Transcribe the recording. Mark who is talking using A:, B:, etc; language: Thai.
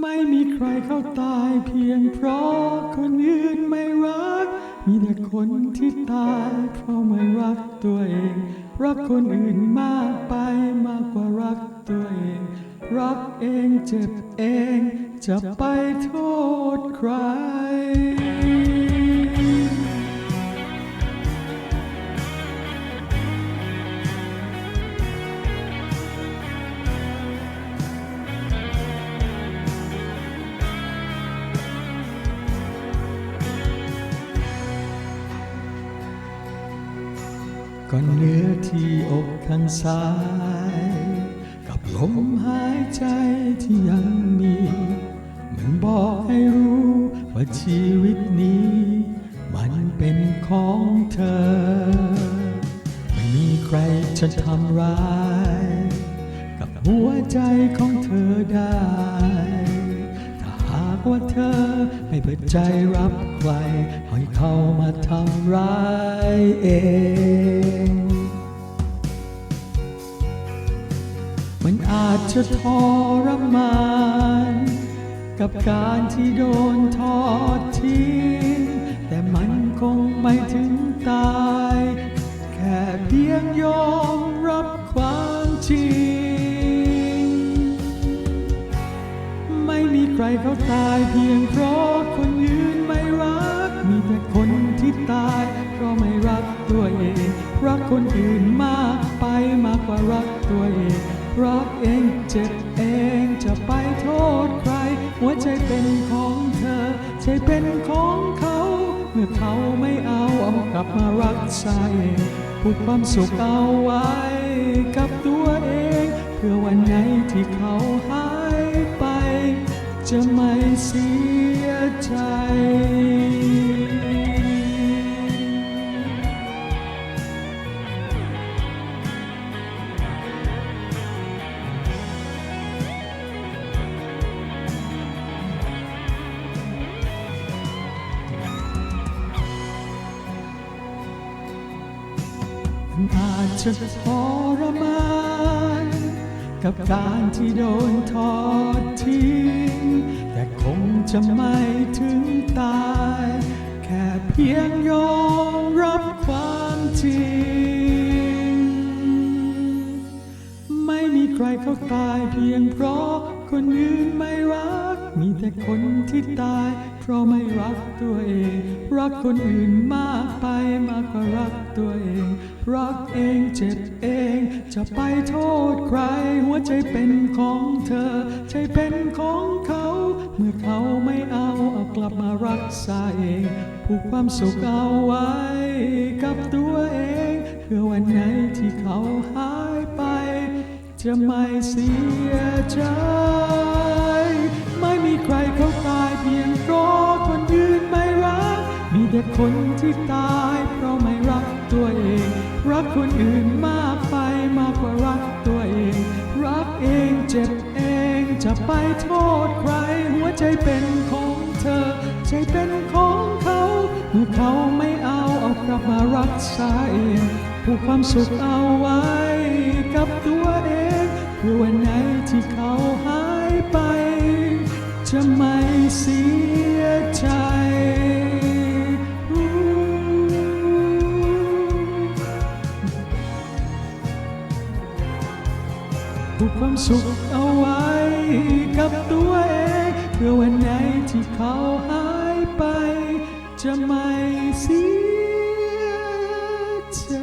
A: ไม่มีใครเข้าตายเพียงเพราะคนอื่นไม่รัก มีแต่คนที่ตายเพราะไม่รักตัวเอง รักคนอื่นมากไปมากกว่ารักตัวเอง รักเองเจ็บเองจะไปโทษใคร ก่อนเนื้อที่อกข้างซ้าย กับลมหายใจที่ยังมี มันบอกให้รู้ว่าชีวิตนี้ มันเป็นของเธอ ไม่มีใครจะทำร้าย กับหัวใจของเธอได้ากว่าเธอ ไม่เปิดใจรับใครให้เข้ามาทำร้ายเองมันอาจจะทรมาน กับการที่โดนทอดทิ้ง เขาตายเพียงเพราะคนอื่นไม่รัก มีแต่คนที่ตายเพราะไม่รักตัวเอง รักคนอื่นมากไปมากกว่ารักตัวเอง รักเองเจ็บเองจะไปโทษใคร หัวใจเป็นของเธอ ใจเป็นของเขา เมื่อเขาไม่เอาเอากลับมารักษาเองผูกความสุขเอาไว้กับตัวเอง เพื่อวันไหนที่เขาหาย จะไม่เสียใจอาจจะทรมาน กับการที่โดนทอด จะไม่ถึงตาย แค่เพียงยอมรับความจริง ไม่มีใครเขาตายเพียงเพราะคนอื่นไม่รัก มีแต่คนที่ตาย เพราะไม่รักตัวเอง รักคนอื่นมากไปมากกว่ารักตัวเอง รักเองเจ็บเอง จะไปโทษใคร หัวใจเป็นของเธอ ใจเป็นของเขา เมื่อเขาไม่เอาเอากลับมารักษาเองผูกความสุขเอาไว้กับตัวเองเพื่อวันไหนที่เขาหายไป จะไม่เสียใจ มีใครเขาตายเพียงเพราะคนอื่นไม่รัก มีแต่คนที่ตายเพราะไม่รักตัวเอง รักคนอื่นมากไปมากกว่ารักตัวเอง รักเองเจ็บเองจะไปโทษใคร หัวใจเป็นของเธอ ใจเป็นของเขาเมื่อเขาไม่เอาเอากลับมารักษาเองผูกความสุขเอาไว้ ผูกความสุขเอาไว้กับตัวเองเพื่อวันไหนที่เขาหายไป จะไม่เสียใจ